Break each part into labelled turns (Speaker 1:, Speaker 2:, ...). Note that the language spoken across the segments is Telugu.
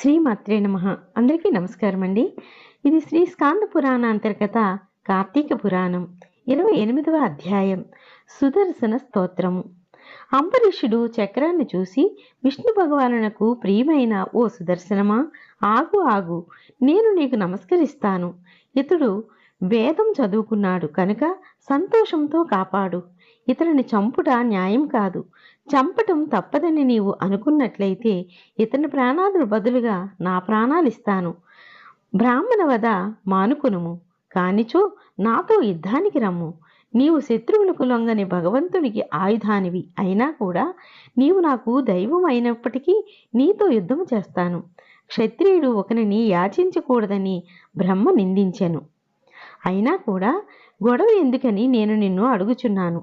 Speaker 1: శ్రీ మాత్రే నమ. అందరికీ నమస్కారం అండి ఇది శ్రీ స్కాంద పురాణ అంతర్గత కార్తీక పురాణం ఇరవై ఎనిమిదవ అధ్యాయం. సుదర్శన స్తోత్రము. అంబరీషుడు చక్రాన్ని చూసి విష్ణు భగవానునకు ప్రియమైన ఓ సుదర్శనమా? ఆగు ఆగు. నేను నీకు నమస్కరిస్తాను. ఇతడు వేదం చదువుకున్నాడు కనుక సంతోషంతో కాపాడు. ఇతరుని చంపుట న్యాయం కాదు. చంపటం తప్పదని నీవు అనుకున్నట్లయితే ఇతని ప్రాణాదులు బదులుగా నా ప్రాణాలు ఇస్తాను బ్రాహ్మణ వద మానుకునుము. కానిచో నాతో యుద్ధానికి రమ్ము. నీవు శత్రువులకు లొంగని భగవంతునికి ఆయుధానివి. అయినా కూడా నీవు నాకు దైవం అయినప్పటికీ నీతో యుద్ధము చేస్తాను. క్షత్రియుడు ఒకరిని యాచించకూడదని బ్రహ్మ నిందించెను. అయినా కూడా గొడవ ఎందుకని నేను నిన్ను అడుగుచున్నాను.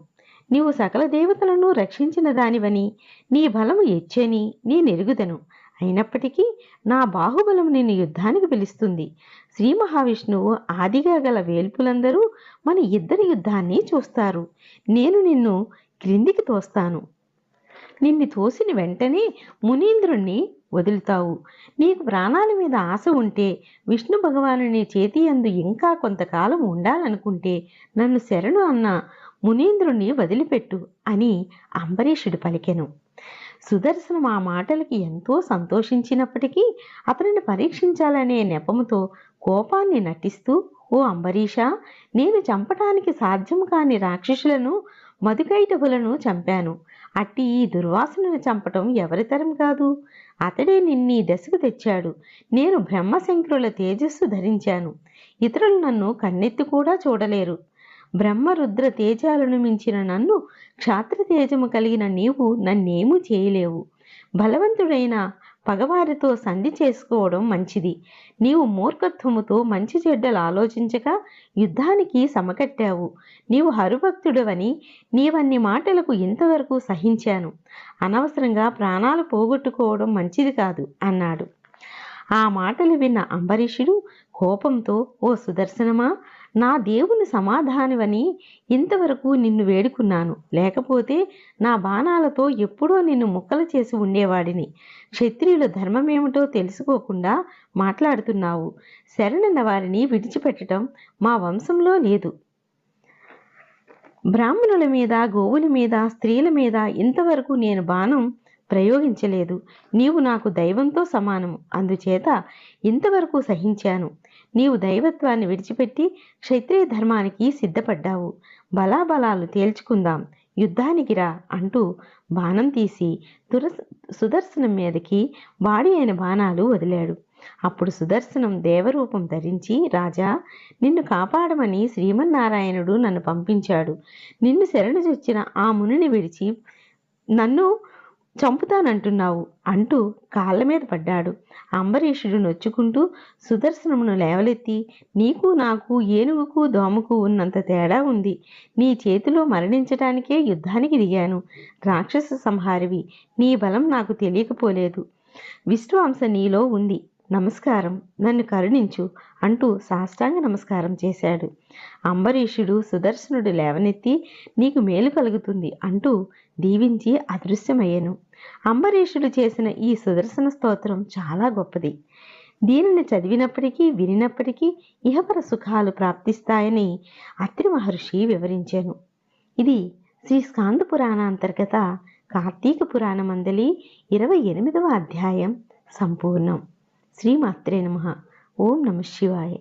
Speaker 1: నీవు సకల దేవతలను రక్షించిన దానివని నీ బలము ఎచ్చని నేను ఎరుగుదను. అయినప్పటికీ నా బాహుబలం నిన్ను యుద్ధానికి పిలుస్తుంది. శ్రీ మహావిష్ణువు ఆదిగా గల వేల్పులందరూ మన ఇద్దరి యుద్ధాన్ని చూస్తారు. నేను నిన్ను క్రిందికి తోస్తాను. నిన్ను తోసిన వెంటనే మునీంద్రుణ్ణి వదులుతావు. నీకు ప్రాణాల మీద ఆశ ఉంటే విష్ణు భగవానుని చేతి అందు ఇంకా కొంతకాలం ఉండాలనుకుంటే నన్ను శరణు అన్న మునీంద్రుణ్ణి వదిలిపెట్టు అని అంబరీషుడు పలికెను. సుదర్శనం ఆ మాటలకి ఎంతో సంతోషించినప్పటికీ అతనిని పరీక్షించాలనే నెపముతో కోపాన్ని నటిస్తూ ఓ అంబరీష నేను చంపటానికి సాధ్యం కాని రాక్షసులను మధుకైటవులను చంపాను. అట్టి ఈ దుర్వాసనను చంపటం ఎవరితరం కాదు. అతడే నిన్నీ దశకు తెచ్చాడు. నేను బ్రహ్మశంకరుల తేజస్సు ధరించాను. ఇతరులు నన్ను కన్నెత్తి కూడా చూడలేరు. బ్రహ్మరుద్ర తేజాలను మించిన నన్ను క్షాత్ర తేజము కలిగిన నీవు నన్నేమూ చేయలేవు. బలవంతుడైన పగవారితో సంధి చేసుకోవడం మంచిది. నీవు మూర్ఖత్వముతో మంచి చెడ్డలు ఆలోచించక యుద్ధానికి సమకట్టావు. నీవు హరుభక్తుడవని నీవన్ని మాటలకు ఇంతవరకు సహించాను. అనవసరంగా ప్రాణాలు పోగొట్టుకోవడం మంచిది కాదు అన్నాడు. ఆ మాటలు విన్న అంబరీషుడు కోపంతో ఓ సుదర్శనమా నా దేవుని సమాధానమని ఇంతవరకు నిన్ను వేడుకున్నాను. లేకపోతే నా బాణాలతో ఎప్పుడో నిన్ను ముక్కలు చేసి ఉండేవాడిని. క్షత్రియుల ధర్మమేమిటో తెలుసుకోకుండా మాట్లాడుతున్నావు. శరణన్న వారిని విడిచిపెట్టడం మా వంశంలో లేదు. బ్రాహ్మణుల మీద గోవుల మీద స్త్రీల మీద ఇంతవరకు నేను బాణం ప్రయోగించలేదు. నీవు నాకు దైవంతో సమానము. అందుచేత ఇంతవరకు సహించాను. నీవు దైవత్వాన్ని విడిచిపెట్టి క్షత్రియ ధర్మానికి సిద్ధపడ్డావు. బలాబలాలు తేల్చుకుందాం. యుద్ధానికి రా అంటూ బాణం తీసి దుర సుదర్శనం మీదకి వాడి అయిన బాణాలు వదిలాడు. అప్పుడు సుదర్శనం దేవరూపం ధరించి రాజా నిన్ను కాపాడమని శ్రీమన్నారాయణుడు నన్ను పంపించాడు. నిన్ను శరణు చొచ్చిన ఆ మునిని విడిచి నన్ను చంపుతానంటున్నావు అంటూ కాళ్ళ మీద పడ్డాడు. అంబరీషుడు నొచ్చుకుంటూ సుదర్శనమును లేవలెత్తి నీకు నాకు ఏనుగుకు దోమకు ఉన్నంత తేడా ఉంది. నీ చేతిలో మరణించటానికే యుద్ధానికి దిగాను. రాక్షస సంహారివి నీ బలం నాకు తెలియకపోలేదు. విష్ణువంశ నీలో ఉంది. నమస్కారం. నన్ను కరుణించు అంటూ సాష్టాంగ నమస్కారం చేశాడు. అంబరీషుడు సుదర్శనుడు లేవనెత్తి నీకు మేలు కలుగుతుంది అంటూ దీవించి అదృశ్యమయ్యను. అంబరీషుడు చేసిన ఈ సుదర్శన స్తోత్రం చాలా గొప్పది. దీనిని చదివినప్పటికీ వినినప్పటికీ ఇహపర సుఖాలు ప్రాప్తిస్తాయని అత్రి మహర్షి వివరించాను. ఇది శ్రీ స్కాంద పురాణ అంతర్గత కార్తీక పురాణమందలి ఇరవై ఎనిమిదవ అధ్యాయం సంపూర్ణం. శ్రీమాత్రే నమ. ఓం నమ శివాయ.